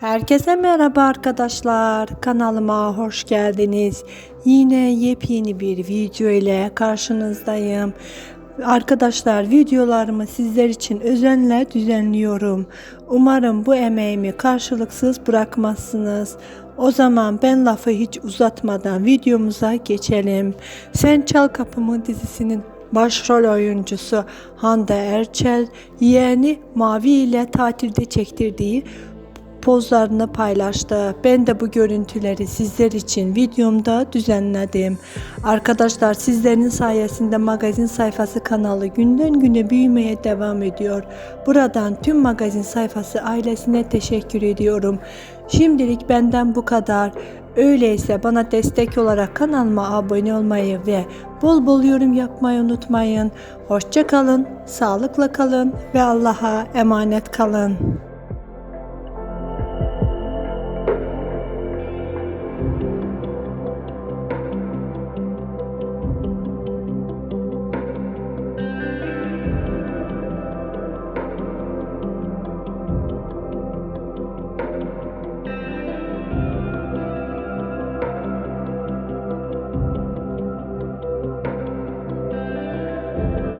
Herkese merhaba arkadaşlar. Kanalıma hoş geldiniz. Yine yepyeni bir video ile karşınızdayım. Arkadaşlar videolarımı sizler için özenle düzenliyorum. Umarım bu emeğimi karşılıksız bırakmazsınız. O zaman ben lafı hiç uzatmadan videomuza geçelim. Sen Çal Kapımı dizisinin Başrol oyuncusu Hande Erçel, yeğeni Mavi ile tatilde çektirdiği pozlarını paylaştı. Ben de bu görüntüleri sizler için videomda düzenledim. Arkadaşlar sizlerin sayesinde magazin sayfası kanalı günden güne büyümeye devam ediyor. Buradan tüm magazin sayfası ailesine teşekkür ediyorum. Şimdilik benden bu kadar. Öyleyse bana destek olarak kanalıma abone olmayı ve bol bol yorum yapmayı unutmayın. Hoşça kalın, sağlıkla kalın ve Allah'a emanet kalın.